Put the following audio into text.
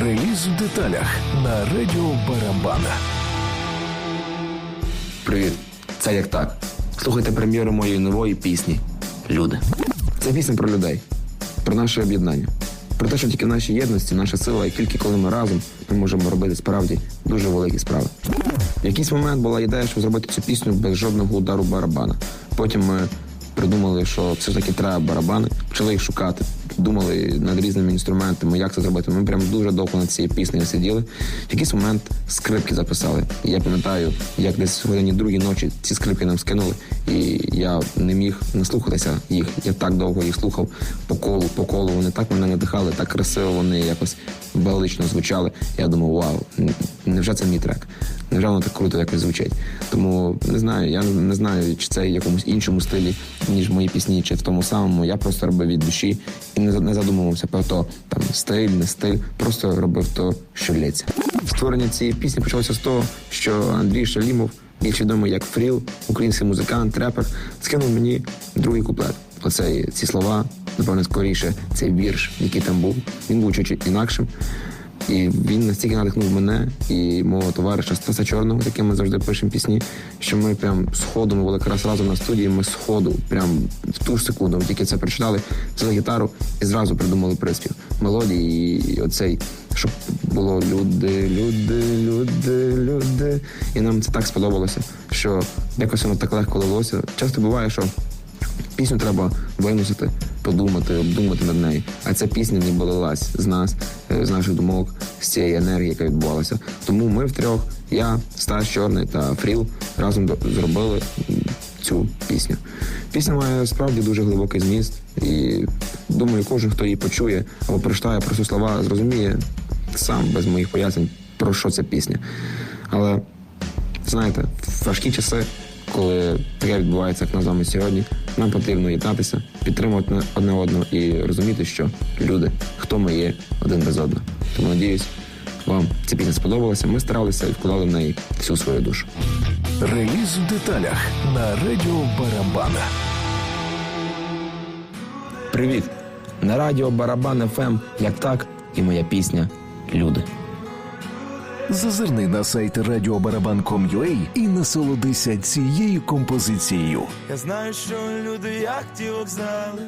Реліз в деталях на радіо Барабана. Привіт, це як так. Слухайте прем'єру моєї нової пісні Люди. Це пісня про людей, про наше об'єднання, про те, що тільки в нашій єдності, наша сила, і тільки коли ми разом, ми можемо робити справді дуже великі справи. В якийсь момент була ідея, щоб зробити цю пісню без жодного удару барабана. Потім ми придумали, що все ж таки треба барабани, почали їх шукати. Думали над різними інструментами, як це зробити. Ми прям дуже довго над цією піснею сиділи. В якийсь момент скрипки записали. Я пам'ятаю, як десь в годині другій ночі ці скрипки нам скинули, і я не міг наслухатися їх. Я так довго їх слухав по колу, по колу. Вони так мене надихали, так красиво вони якось велично звучали. Я думав, вау, невже це мій трек? Невже воно так круто якось звучить? Тому не знаю, я не знаю, чи це в якомусь іншому стилі, ніж мої пісні, чи в тому самому. Я просто робив від душі і не, не задумувався про то, там стиль, не стиль, просто робив то, що лється. Створення цієї пісні почалося з того, що Андрій Шалімов, більш відомий як Фріл, український музикант, репер, скинув мені другий куплет. Оцей ці слова, напевно, скоріше, цей вірш, який там був. Він був чуть інакшим. І він настільки надихнув мене і мого товариша Стаса Чорного, яким ми завжди пишемо пісні, що ми прям сходу ми були якраз разом на студії. Ми сходу, прям в ту ж секунду, тільки це прочитали, взяли гітару і зразу придумали приспів мелодії. І оцей, щоб було люди, люди, люди, люди. І нам це так сподобалося, що якось воно так легко лилося. Часто буває, що Пісню треба виносити, подумати, обдумати над нею. А ця пісня ніби лилась з нас, е, з наших думок, з цієї енергії, яка відбувалася. Тому ми втрьох, я, Стас Чорний та Фріл, разом зробили цю пісню. Пісня має справді дуже глибокий зміст, і думаю, кожен, хто її почує або прочитає просто слова, зрозуміє сам без моїх пояснень, про що ця пісня. Але знаєте, важкі часи, коли таке відбувається, як на з вами сьогодні, нам потрібно єднатися, підтримувати одне одного і розуміти, що люди, хто ми є один без одного. Тому надіюсь, вам ця пісня сподобалася. Ми старалися і вкладали в неї всю свою душу. Реліз в деталях на радіо Барабана. Привіт! На радіо Барабан ФМ, як так, і моя пісня Люди. Зазирни на сайт radioBaraban.com.ua і насолодися цією композицією. Я знаю, що люди як ті вокзали